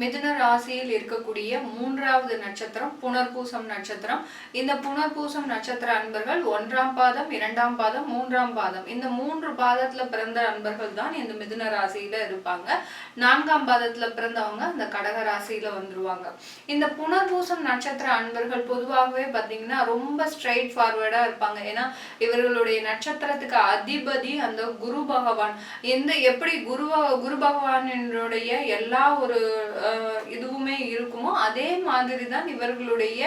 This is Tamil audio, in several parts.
மிதுன ராசியில் இருக்கக்கூடிய மூன்றாவது நட்சத்திரம் புனர்பூசம் நட்சத்திரம். இந்த புனர்பூசம் நட்சத்திர அன்பர்கள் ஒன்றாம் பாதம் இரண்டாம் பாதம் மூன்றாம் பாதம். இந்த மூன்று பாதத்துல பிறந்த அன்பர்கள் தான் இந்த மிதுன ராசியில இருப்பாங்க. நான்காம் பாதத்துல பிறந்தவங்க அந்த கடக ராசியில வந்துருவாங்க. இந்த புனர்பூசம் நட்சத்திர அன்பர்கள் பொதுவாகவே பாத்தீங்கன்னா ரொம்ப ஸ்ட்ரைட் ஃபார்வர்டா இருப்பாங்க. ஏன்னா இவர்களுடைய நட்சத்திரத்துக்கு அதிபதி அந்த குரு பகவான். எந்த எப்படி குரு குரு பகவானினுடைய எல்லா ஒரு இதுவுமே இருக்குமோ அதே மாதிரி தான் இவர்களுடைய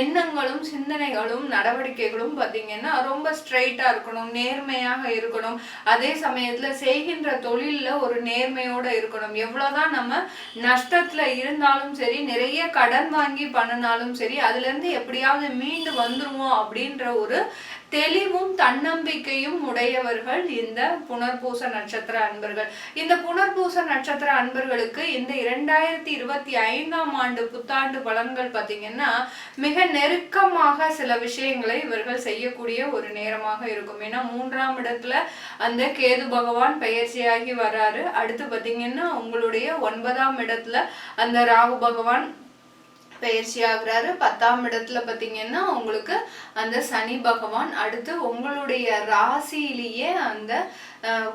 எண்ணங்களும் சிந்தனைகளும் நடவடிக்கைகளும் பார்த்தீங்கன்னா ரொம்ப ஸ்ட்ரைட்டாக இருக்கணும் நேர்மையாக இருக்கணும். அதே சமயத்தில் செய்கின்ற தொழிலில் ஒரு நேர்மையோடு இருக்கணும். எவ்வளோதான் நம்ம நஷ்டத்தில் இருந்தாலும் சரி நிறைய கடன் வாங்கி பண்ணினாலும் சரி அதுலேருந்து எப்படியாவது மீண்டு வந்துருவோம் அப்படின்ற ஒரு தெளிவும் தன்னம்பிக்கையும் உடையவர்கள் இந்த புனர்பூச நட்சத்திர அன்பர்கள். இந்த புனர்பூச நட்சத்திர அன்பர்களுக்கு இந்த இரண்டாயிரத்தி இருபத்தி ஐந்தாம் ஆண்டு புத்தாண்டு பலன்கள் பார்த்தீங்கன்னா மிக நெருக்கமாக சில விஷயங்களை இவர்கள் செய்யக்கூடிய ஒரு நேரமாக இருக்கும். ஏன்னா மூன்றாம் இடத்துல அந்த கேது பகவான் பெயர்ச்சியாகி வராரு. அடுத்து பார்த்தீங்கன்னா உங்களுடைய ஒன்பதாம் இடத்துல அந்த ராகு பகவான் பயிற்சி ஆகுறாரு. பத்தாம் இடத்துல பார்த்தீங்கன்னா உங்களுக்கு அந்த சனி பகவான் அடுத்து உங்களுடைய ராசியிலேயே அந்த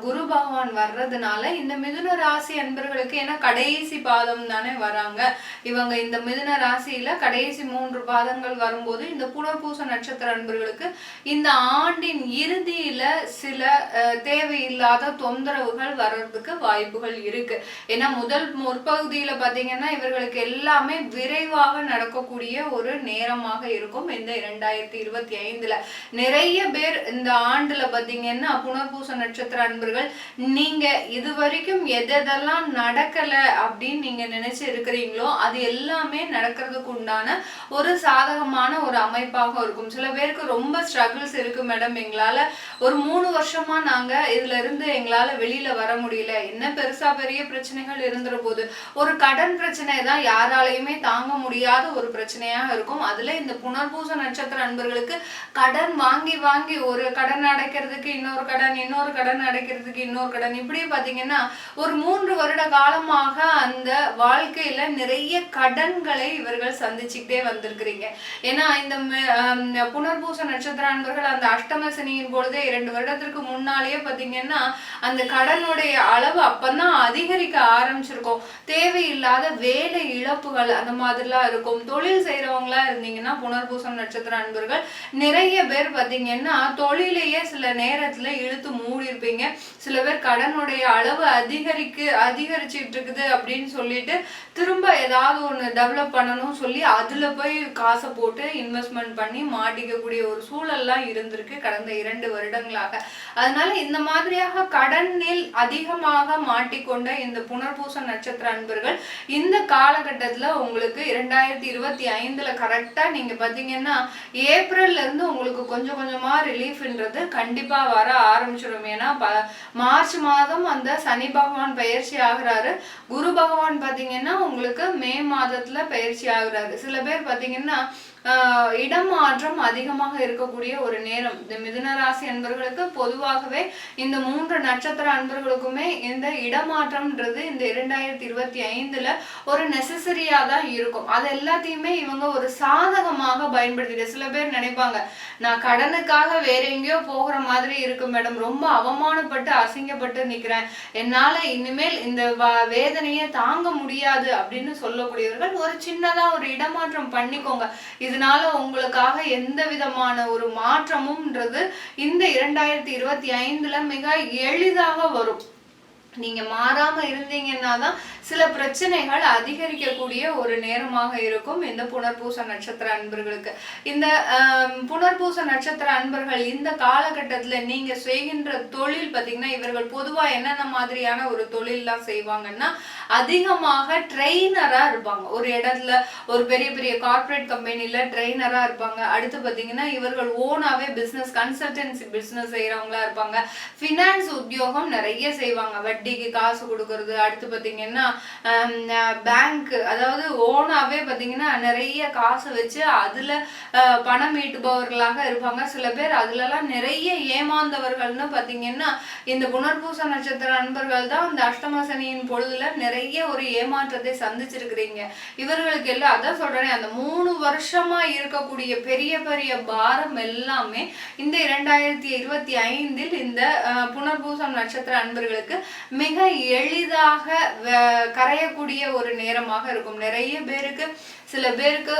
குரு பகவான் வர்றதுனால இந்த மிதுன ராசி அன்பர்களுக்கு ஏன்னா கடைசி பாதம் தானே வராங்க. இவங்க இந்த மிதுன ராசியில கடைசி மூன்று பாதங்கள் வரும்போது இந்த புனர்பூச நட்சத்திர அன்பர்களுக்கு இந்த ஆண்டின் இறுதியில சில தேவையில்லாத தொந்தரவுகள் வர்றதுக்கு வாய்ப்புகள் இருக்கு. ஏன்னா முதல் முற்பகுதியில பாத்தீங்கன்னா இவர்களுக்கு எல்லாமே விரைவாக நடக்கக்கூடிய ஒரு நேரமாக இருக்கும். இந்த இரண்டாயிரத்தி இருபத்தி ஐந்துல நிறைய பேர் இந்த ஆண்டுல பாத்தீங்கன்னா புனர்பூச நட்சத்திர அன்பர்கள் நீங்க இது வரைக்கும் எதெல்லாம் நடக்கல அப்படின்னு நீங்க நினைச்சு இருக்கிறீங்களோ அது எல்லாமே நடக்கிறதுக்கு உண்டான ஒரு சாதகமான ஒரு அமைப்பாக இருக்கும். சில பேருக்கு ரொம்ப ஸ்ட்ரகிள்ஸ் இருக்கு மேடம் எங்களால ஒரு மூணு வருஷமா நாங்க இதுல இருந்து எங்களால வெளியில வர முடியல. என்ன பெருசா பெரிய பிரச்சனைகள் இருந்துற போது ஒரு கடன் பிரச்சனை தான் யாராலையுமே தாங்க முடியாத ஒரு பிரச்சனையாக இருக்கும். அதுல இந்த புனர்பூச நட்சத்திர அன்பர்களுக்கு கடன் வாங்கி வாங்கி ஒரு கடன் அடைக்கிறதுக்கு இன்னொரு கடன் இன்னொரு கடன் நடக்கிறதுக்கு இன்னொரு கடன். இப்படி பார்த்தீங்கன்னா ஒரு மூன்று வருட காலமாக அந்த வாழ்க்கையில நிறைய கடன்களை இவர்கள் சந்திச்சுக்கிட்டே வந்திருக்கிறீங்க. ஏன்னா இந்த புனர்பூச நட்சத்திர அன்பர்கள் அந்த அஷ்டம சனியின் பொழுதே இரண்டு வருடத்திற்கு முன்னாலேயே பார்த்தீங்கன்னா அந்த கடனுடைய அளவு அப்பதான் அதிகரிக்க ஆரம்பிச்சிருக்கும். தேவையில்லாத வேலை இழப்புகள் அந்த மாதிரிலாம் இருக்கும். தொழில் செய்கிறவங்களா இருந்தீங்கன்னா புனர்பூசம் நட்சத்திர அன்பர்கள் நிறைய பேர் பார்த்தீங்கன்னா தொழிலையே சில நேரத்துல இழுத்து மூடி இருப்பீங்க சில பேர் கடனுடைய அளவு அதிகரிக்கு அதிகரிச்சுட்டு இருக்குது அப்படின்னு சொல்லிட்டு திரும்ப ஏதாவது ஒண்ணு டெவலப் பண்ணணும் சொல்லி அதுல போய் காசை போட்டு இன்வெஸ்ட்மெண்ட் பண்ணி மாட்டிக்கக்கூடிய ஒரு சூழல்லாம் இருந்திருக்கு கடந்த இரண்டு வருடங்களாக. அதனால இந்த மாதிரியாக கடனில் அதிகமாக மாட்டிக்கொண்ட இந்த புனர்பூச நட்சத்திர அன்பர்கள் இந்த காலகட்டத்துல உங்களுக்கு இரண்டாயிரத்தி இருபத்தி ஐந்துல கரெக்டா நீங்க பாத்தீங்கன்னா ஏப்ரல்ல இருந்து உங்களுக்கு கொஞ்சம் கொஞ்சமா ரிலீஃப்ன்றது கண்டிப்பா வர ஆரம்பிச்சிடும். ஏன்னா மார்ச் மாதம் அந்த சனி பகவான் பயிற்சி ஆகுறாரு. குரு பகவான் பாத்தீங்கன்னா உங்களுக்கு மே மாதத்துல பயிற்சி ஆகுறாரு. சில பேர் பார்த்தீங்கன்னா இடமாற்றம் அதிகமாக இருக்கக்கூடிய ஒரு நேரம். இந்த மிதுன ராசி அன்பர்களுக்கு பொதுவாகவே இந்த மூன்று நட்சத்திர அன்பர்களுக்குமே இந்த இடமாற்றம்ன்றது இந்த இரண்டாயிரத்தி இருபத்தி ஐந்துல ஒரு நெசசரியா தான் இருக்கும். அது எல்லாத்தையுமே இவங்க ஒரு சாதகமாக பயன்படுத்திட்டு சில பேர் நினைப்பாங்க நான் கடனுக்காக வேற எங்கேயோ போகிற மாதிரி இருக்கு மேடம். ரொம்ப அவமானப்பட்டு அசிங்கப்பட்டு நிக்கிறேன். என்னால இனிமேல் இந்த வ- வேதனையை தாங்க முடியாது. அப்படின்னு சொல்லக்கூடியவர்கள் ஒரு சின்னதா ஒரு இடமாற்றம் பண்ணிக்கோங்க. இது இதனால உங்களுக்காக எந்த விதமான ஒரு மாற்றமும்ன்றது இந்த இரண்டாயிரத்தி இருபத்தி ஐந்துல மிக எளிதாக வரும். நீங்க மாறாம இருந்தீங்கன்னா தான் சில பிரச்சனைகள் அதிகரிக்கக்கூடிய ஒரு நேரமாக இருக்கும் இந்த புனர்பூச நட்சத்திர அன்பர்களுக்கு. இந்த புனர்பூச நட்சத்திர அன்பர்கள் இந்த காலகட்டத்துல நீங்க செய்கின்ற தொழில் பார்த்தீங்கன்னா இவர்கள் பொதுவா என்னென்ன மாதிரியான ஒரு தொழில்லாம் செய்வாங்கன்னா அதிகமாக ட்ரெயினரா இருப்பாங்க. ஒரு இடத்துல ஒரு பெரிய பெரிய கார்ப்பரேட் கம்பெனில ட்ரெயினரா இருப்பாங்க. அடுத்து பார்த்தீங்கன்னா இவர்கள் ஓனாவே பிசினஸ் கன்சல்டன்சி பிசினஸ் செய்யறவங்களா இருப்பாங்க. ஃபினான்ஸ் உத்தியோகம் நிறைய செய்வாங்க. பட் வட்டிக்கு காசு கொடுக்கறது. அடுத்து பார்த்தீங்கன்னா பேங்க் அதாவது ஓனாவே பார்த்தீங்கன்னா நிறைய காசு வச்சு அதுல பணம் ஈட்டுபவர்களாக இருப்பாங்க. சில பேர் அதுலலாம் நிறைய ஏமாந்தவர்கள்னு பார்த்தீங்கன்னா இந்த புனர்பூச நட்சத்திர அன்பர்கள் தான் இந்த அஷ்டம சனியின் பொழுதுல நிறைய ஒரு ஏமாற்றத்தை சந்திச்சிருக்கிறீங்க. இவர்களுக்கு எல்லாம் அதான் சொல்றேனே அந்த மூணு வருஷமா இருக்கக்கூடிய பெரிய பெரிய பாரம் எல்லாமே இந்த இரண்டாயிரத்தி இருபத்தி ஐந்தில் இந்த புனர்பூசம் நட்சத்திர அன்பர்களுக்கு மிக எளிதாக கரையக்கூடிய ஒரு நேரமாக இருக்கும். நிறைய பேருக்கு சில பேருக்கு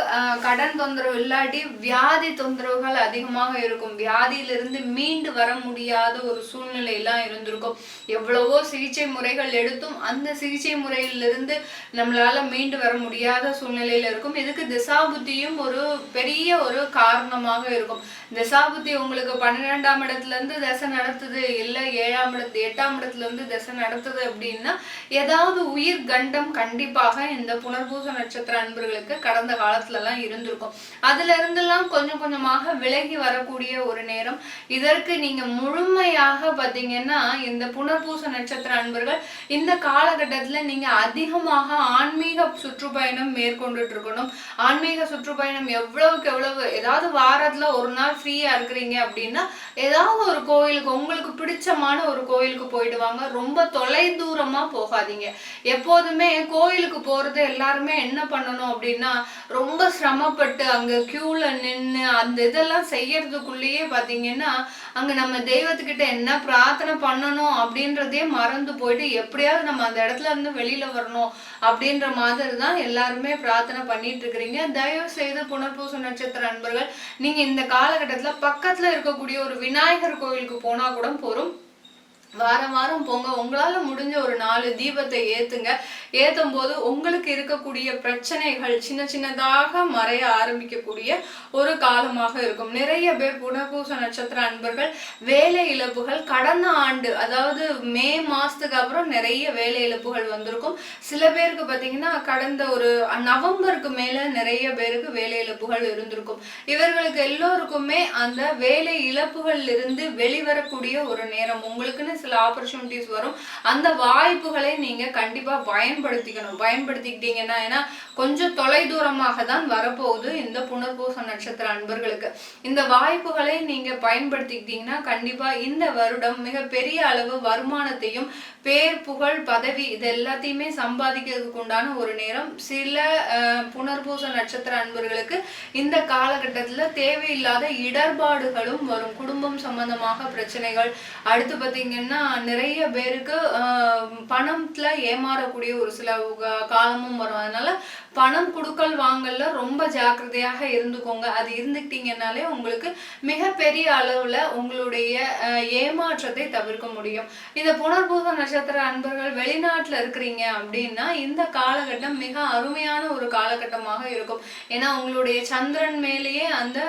கடன் தொந்தரவு இல்லாட்டி வியாதி தொந்தரவுகள் அதிகமாக இருக்கும். வியாதியிலிருந்து மீண்டு வர முடியாத ஒரு சூழ்நிலையெல்லாம் இருந்திருக்கும். எவ்வளவோ சிகிச்சை முறைகள் எடுத்தும் அந்த சிகிச்சை முறையிலிருந்து நம்மளால மீண்டு வர முடியாத சூழ்நிலையில இருக்கும். இதுக்கு திசாபுத்தியும் ஒரு பெரிய ஒரு காரணமாக இருக்கும். திசாபுத்தி உங்களுக்கு பன்னிரெண்டாம் இடத்துல இருந்து தசை நடத்துது இல்லை ஏழாம் இடத்து எட்டாம் இடத்துல இருந்து தசை நடத்துது அப்படின்னா ஏதாவது உயிர் கண்டம் கண்டிப்பாக இந்த புனர்பூச நட்சத்திர அன்பர்களுக்கு கடந்த காலத்துல எல்லாம் இருந்திருக்கும். அதுல இருந்தெல்லாம் கொஞ்சம் கொஞ்சமாக விலகி வரக்கூடிய ஒரு நேரம். இதற்கு நீங்க முழுமையாக பாத்தீங்கன்னா இந்த புனர்பூச நட்சத்திர அன்பர்கள் இந்த காலகட்டத்துல நீங்க அதிகமாக ஆன்மீக சுற்றுப்பயணம் மேற்கொண்டுட்டு இருக்கணும் ஆன்மீக சுற்றுப்பயணம் எவ்வளவுக்கு எவ்வளவு ஏதாவது வாரத்துல ஒரு நாள் ஃப்ரீயா இருக்கிறீங்க அப்படின்னா ஏதாவது ஒரு கோயிலுக்கு உங்களுக்கு பிடிச்சமான ஒரு கோயிலுக்கு போயிட்டு வாங்க. ரொம்ப தொலை தூரமா போகாதீங்க. எப்போதுமே கோயிலுக்கு போறது எல்லாருமே என்ன பண்ணணும் அப்படின்னா ரொம்ப சிரமப்பட்டு அங்கே க்யூவில் நின்று அந்த இதெல்லாம் செய்யறதுக்குள்ளேயே பார்த்தீங்கன்னா அங்கே நம்ம தெய்வத்துக்கிட்ட என்ன பிரார்த்தனை பண்ணணும் அப்படின்றதே மறந்து போயிட்டு எப்படியாவது நம்ம அந்த இடத்துல இருந்து வெளியில் வரணும் அப்படின்ற மாதிரி தான் எல்லாருமே பிரார்த்தனை பண்ணிட்டு இருக்கிறீங்க. தயவு செய்து புனர்பூச நட்சத்திர அன்பர்கள் நீங்கள் இந்த காலகட்டத்தில் பக்கத்தில் இருக்கக்கூடிய ஒரு விநாயகர் கோயிலுக்கு போனால் கூட போகிறோம் வாரம் வாரம் போங்க உங்களால் முடிஞ்ச ஒரு நாலு தீபத்தை ஏற்றுங்க ஏற்றும் போது உங்களுக்கு இருக்கக்கூடிய பிரச்சனைகள் சின்ன சின்னதாக மறைய ஆரம்பிக்கக்கூடிய ஒரு காலமாக இருக்கும். நிறைய பேர் புனர்பூச நட்சத்திர அன்பர்கள் வேலை இழப்புகள் கடந்த ஆண்டு அதாவது மே மாதத்துக்கு அப்புறம் நிறைய வேலை இழப்புகள் வந்திருக்கும். சில பேருக்கு பார்த்தீங்கன்னா கடந்த ஒரு நவம்பருக்கு மேலே நிறைய பேருக்கு வேலை இழப்புகள் இருந்திருக்கும். இவர்களுக்கு எல்லோருக்குமே அந்த வேலை இழப்புகள்ல இருந்து வெளிவரக்கூடிய ஒரு நேரம். உங்களுக்குன்னு சில ஆப்பர்ச்சுனிட்டிஸ் வரும். அந்த வாய்ப்புகளை நீங்க கண்டிப்பா பயன்படுத்திக்கணும். பயன்படுத்திக்கிட்டீங்கன்னா ஏன்னா கொஞ்சம் தொலை தூரமாக தான் வரப்போகுது இந்த புனர்பூச நட்சத்திர அன்பர்களுக்கு. இந்த வாய்ப்புகளை நீங்க பயன்படுத்திக்கிட்டீங்கன்னா கண்டிப்பா இந்த வருடம் மிக பெரிய அளவு வருமானத்தையும் பேர் புகழ் பதவி இது எல்லாத்தையுமே சம்பாதிக்கிறதுக்கு உண்டான ஒரு நேரம். சில புனர்பூச நட்சத்திர அன்பர்களுக்கு இந்த காலகட்டத்துல தேவையில்லாத இடர்பாடுகளும் வரும். குடும்பம் சம்பந்தமாக பிரச்சனைகள். அடுத்து பார்த்தீங்கன்னா நிறைய பேருக்கு ஆஹ், பணத்துல ஏமாறக்கூடிய ஒரு சில காலமும் வரும். அதனால பணம் கொடுக்கல் வாங்கல ரொம்ப ஜாக்கிரதையாக இருந்துக்கோங்க. அது இருந்துக்கிட்டீங்கனாலே உங்களுக்கு மிகப்பெரிய அளவில் உங்களுடைய ஏமாற்றத்தை தவிர்க்க முடியும். இந்த புனர்பூச நட்சத்திர அன்பர்கள் வெளிநாட்டில் இருக்கிறீங்க அப்படின்னா இந்த காலகட்டம் மிக அருமையான ஒரு காலகட்டமாக இருக்கும். ஏன்னா உங்களுடைய சந்திரன் மேலேயே அந்த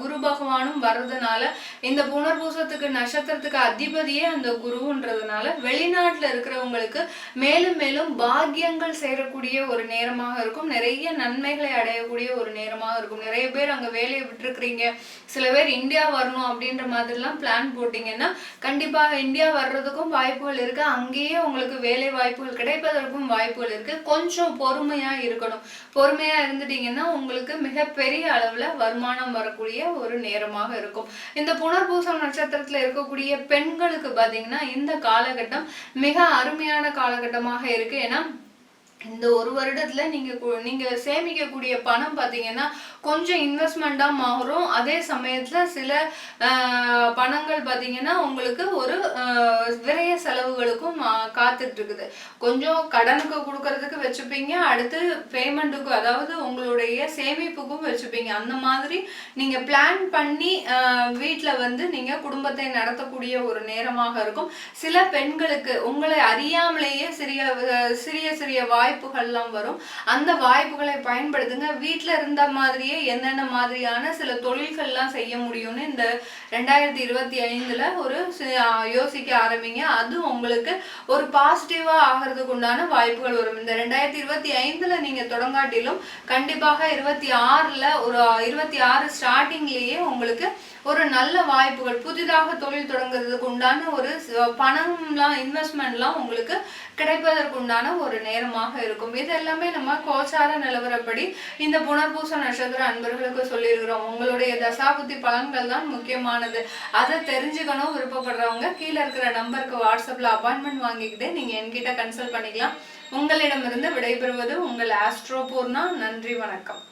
குரு பகவானும் வர்றதுனால இந்த புனர்பூசத்துக்கு நட்சத்திரத்துக்கு அதிபதியே அந்த குருன்றதுனால வெளிநாட்டில் இருக்கிறவங்களுக்கு மேலும் மேலும் பாக்கியங்கள் சேரக்கூடிய ஒரு நேரமாக இருக்கும். நிறைய நன்மைகளை அடையக்கூடிய ஒரு நேரமாக இருக்கும். நிறைய பேர் அங்கே வேலையை விட்டுருக்குறீங்க. சில பேர் இந்தியா வரணும் அப்படின்ற மாதிரிலாம் பிளான் போட்டிங்கன்னா கண்டிப்பாக இந்தியா வர்றதுக்கும் வாய்ப்புகள் இருக்குது அங்கேயே உங்களுக்கு வேலை வாய்ப்புகள் கிடைப்பதற்கும் வாய்ப்புகள் இருக்குது கொஞ்சம் பொறுமையாக இருக்கணும். பொறுமையாக இருந்துட்டீங்கன்னா உங்களுக்கு மிகப்பெரிய அளவில் வருமானம் வரக்கூடிய ஒரு நேரமாக இருக்கும். இந்த புனர்பூசம் நட்சத்திரத்தில் இருக்கக்கூடிய பெண்களுக்கு பார்த்தீங்கன்னா இந்த காலகட்டம் மிக அருமையான காலகட்டமாக இருக்குது ஏன்னா இந்த ஒரு வருடத்துல நீங்க கு- நீங்க சேமிக்கக்கூடிய பணம் பாத்தீங்கன்னா கொஞ்சம் இன்வெஸ்ட்மெண்டா மாறும். அதே சமயத்துல சில பணங்கள் பாத்தீங்கன்னா உங்களுக்கு ஒரு விரைய செலவுகளுக்கும் ஆஹ், காத்துட்டு இருக்குது கொஞ்சம் கடனுக்கு கொடுக்கறதுக்கு வச்சுப்பீங்க. அடுத்து பேமெண்ட்டுக்கும் அதாவது உங்களுடைய சேமிப்புக்கும் வச்சுப்பீங்க. அந்த மாதிரி நீங்க பிளான் பண்ணி வீட்டில் வந்து நீங்க குடும்பத்தை நடத்தக்கூடிய ஒரு நேரமாக இருக்கும். சில பெண்களுக்கு உங்களை அறியாமலேயே சிறிய சிறிய சிறிய வாய் வாய்ப்புகள்லாம் வரும். அந்த வாய்ப்புகளை பயன்படுத்துங்க. வீட்டில் இருந்த மாதிரியே என்னென்ன மாதிரியான சில தொழில்கள்லாம் செய்ய முடியும்னு இந்த ரெண்டாயிரத்தி இருபத்தி ஐந்தில் ஒரு யோசிக்க ஆரம்பிங்க. அது உங்களுக்கு ஒரு பாசிட்டிவாக ஆகிறதுக்கு உண்டான வாய்ப்புகள் வரும். இந்த ரெண்டாயிரத்தி இருபத்தி ஐந்தில் நீங்கள் தொடங்காட்டிலும் கண்டிப்பாக இருபத்தி ஆறில் ஒரு இருபத்தி ஆறு ஸ்டார்டிங்லேயே உங்களுக்கு ஒரு நல்ல வாய்ப்புகள் புதிதாக தொழில் தொடங்குறதுக்கு உண்டான ஒரு பணம்லாம் இன்வெஸ்ட்மெண்ட்லாம் உங்களுக்கு கிடைப்பதற்கு உண்டான ஒரு நேரமாக இருக்கும். இது எல்லாமே நம்ம கோச்சார நிலவரப்படி இந்த புனர்பூச நட்சத்திர அன்பர்களுக்கு சொல்லியிருக்கிறோம். உங்களுடைய தசாபுத்தி பலன்கள் தான் முக்கியமானது. அதை தெரிஞ்சுக்கணும் விருப்பப்படுறவங்க கீழே இருக்கிற நம்பருக்கு வாட்ஸ்அப்பில் அப்பாயின்மெண்ட் வாங்கிக்கிட்டு நீங்கள் என்கிட்ட கன்சல்ட் பண்ணிக்கலாம். உங்களிடமிருந்து விடைபெறுவது உங்கள் ஆஸ்ட்ரோ பூர்ணா. நன்றி வணக்கம்.